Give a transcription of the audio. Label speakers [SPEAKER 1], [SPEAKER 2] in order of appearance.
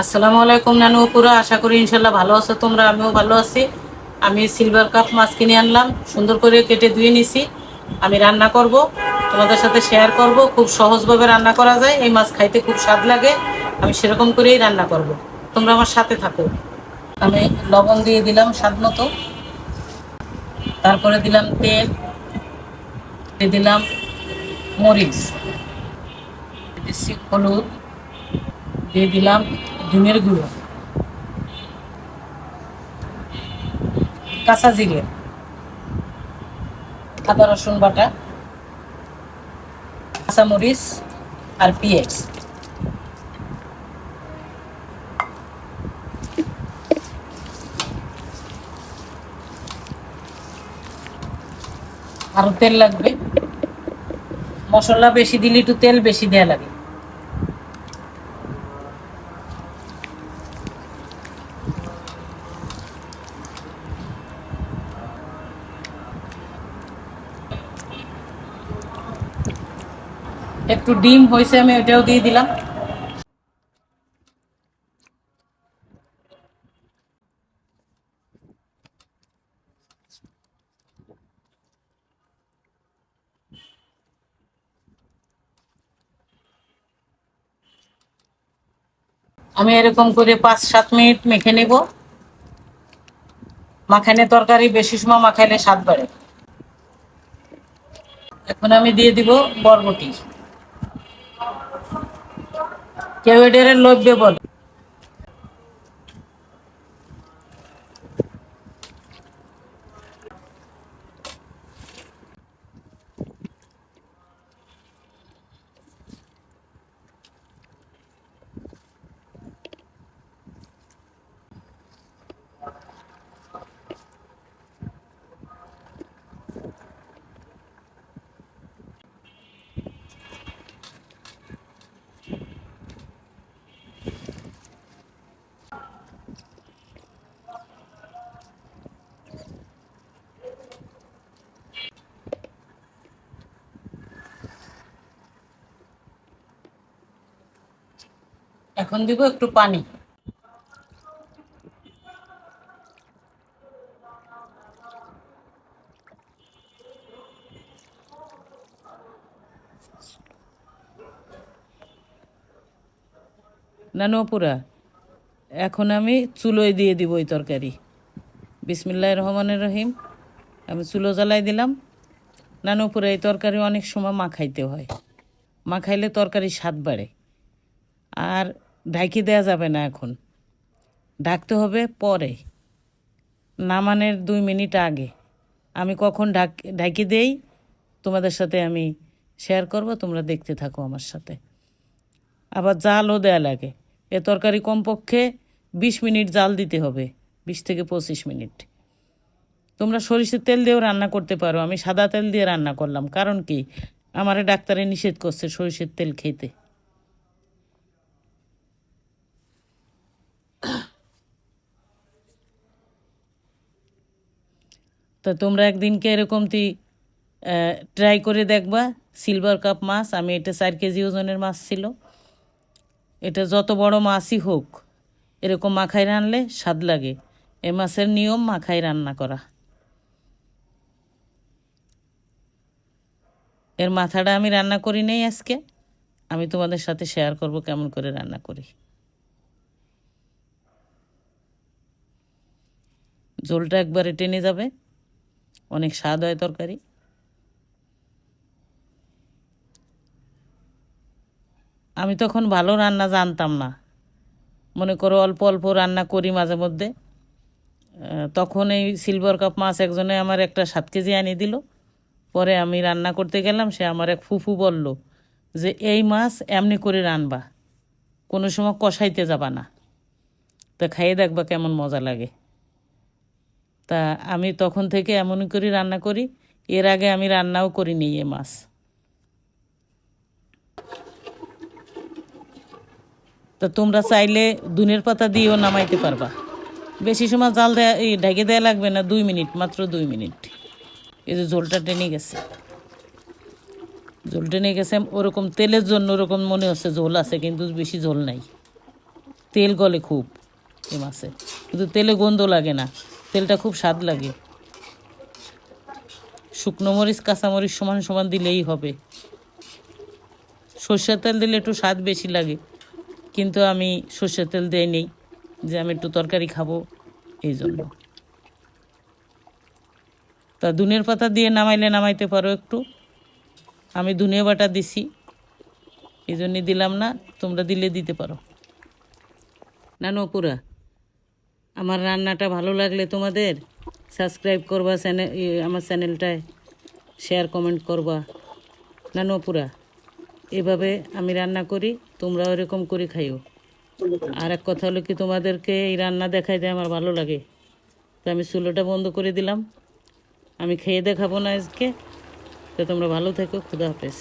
[SPEAKER 1] আসসালামু আলাইকুম নানু পুরো, আশা করি ইনশাল্লাহ ভালো আছো তোমরা, আমিও ভালো আছি। আমি সিলভার কাপ মাছ কিনে আনলাম, সুন্দর করে কেটে ধুয়ে নিছি। আমি রান্না করব, তোমাদের সাথে শেয়ার করব, খুব সহজভাবে রান্না করা যায়, এই মাছ খাইতে খুব স্বাদ লাগে, আমি সেরকম করেই রান্না করব। তোমরা আমার সাথে থাকো। আমি লবণ দিয়ে দিলাম স্বাদ মতো। তারপরে দিলাম তেল, দিয়ে দিলাম মরিচ দিচ্ছি হলুদ, দিয়ে দিলাম ডিমের গুঁড়ো। কাঁচা জিরে। আদা, রসুন বাটা। কাঁচামরিচ আর পেঁয়াজ। আরও তেল লাগবে। মশলা বেশি দিলে একটু তেল বেশি দেয়া লাগে। একটু ডিম হয়েছে, আমি ওটাও দিয়ে দিলাম। আমি এরকম করে পাঁচ, সাত মিনিট মেখে নেব। মাখানে তরকারি বেশি সময় মাখাইলে স্বাদ বাড়ে। এখন আমি দিয়ে দিব বরবটি। কেউ এটারে লভ্যে বলে। এখন দিব একটু পানি। না নানুপুরা এখন আমি চুলোয় দিয়ে দিব ওই তরকারি। বিসমিল্লাহ রহমানের রহিম। আমি চুলো জ্বালাই দিলাম। না নানুপুরা এই তরকারি অনেক সময় মাখাইতে হয়। মাখাইলে তরকারি স্বাদ বাড়ে। আর ঢাকি দেওয়া যাবে না এখন। ঢাকতে হবে পরে। নামানের দুই মিনিট আগে। আমি কখন ঢাক, ঢাকি দেই, তোমাদের সাথে আমি শেয়ার করব, তোমরা দেখতে থাকো আমার সাথে। আবার জালও দেয়া লাগে। এ তরকারি কমপক্ষে বিশ মিনিট জাল দিতে হবে, বিশ থেকে পঁচিশ মিনিট। তোমরা সরিষার তেল দিয়েও রান্না করতে পারো। আমি সাদা তেল দিয়ে রান্না করলাম। কারণ কি? আমারে ডাক্তারে নিষেধ করছে সরিষার তেল খেতে। তো তোমরা একদিনকে এরকমটি ট্রাই করে দেখবা। সিলভার কাপ মাছ, আমি এটা চার কেজি ওজনের মাছ ছিল। এটা যত বড় মাছই হোক, এরকম মাখায় রানলে স্বাদ লাগে। এ মাছের নিয়ম মাখায় রান্না করা। এর মাথাটা আমি রান্না করি নেই আজকে। আমি তোমাদের সাথে শেয়ার করব কেমন করে রান্না করি। ঝোলটা একবারে টেনে যাবে। অনেক স্বাদ হয় তরকারি। আমি তখন ভালো রান্না জানতাম না। মনে করো অল্প অল্প রান্না করি মাঝে মধ্যে। তখন এই সিলভার কাপ মাছ একজনে আমার একটা সাত কেজি আনিয়ে দিল। পরে আমি রান্না করতে গেলাম, সে আমার এক ফুফু বলল যে, এই মাছ এমনি করে রানবা, কোনো সময় কষাইতে যাবা না। তা খাইয়ে দেখবা কেমন মজা লাগে। তা আমি তখন থেকে এমন করে রান্না করি। এর আগে আমি রান্নাও করিনি এ মাছ। তা তোমরা চাইলে দুনের পাতা দিয়েও নামাইতে পারবা। বেশি সময় জাল দেয়া, এই ঢেকে দেওয়া লাগবে না, দুই মিনিট, মাত্র দুই মিনিট। এই যে ঝোলটা টেনে গেছে। ঝোল টেনে গেছে, ওরকম তেলের জন্য ওরকম মনে হচ্ছে ঝোল আছে, কিন্তু বেশি ঝোল নাই। তেল গলে খুব এ মাছে। কিন্তু তেলে গন্ধ লাগে না। তেলটা খুব স্বাদ লাগে। শুকনো মরিচ কাঁচামরিচ সমান সমান দিলেই হবে। সর্ষের তেল দিলে একটু স্বাদ বেশি লাগে, কিন্তু আমি সর্ষের তেল দেই নেই যে আমি একটু তরকারি খাব এই জন্য তা দুনের পাতা দিয়ে নামাইলে নামাইতে পারো একটু। আমি ধনিয়া বাটা দিছি এই জন্যই দিলাম না, তোমরা দিলে দিতে পারো। না নপুরা আমার রান্নাটা ভালো লাগলে তোমাদের সাবস্ক্রাইব করবা চ্যানেল আমার চ্যানেলটায় শেয়ার কমেন্ট করবা। না নপুরা এভাবে আমি রান্না করি তোমরা এরকম করে খাইও। আর এক কথা হলো কি, তোমাদেরকে এই রান্না দেখাই দেয় আমার ভালো লাগে। তো আমি চুলোটা বন্ধ করে দিলাম। আমি খেয়ে দেখাবো না আজকে। তো তোমরা ভালো থেকো, খুদা হাফেজ।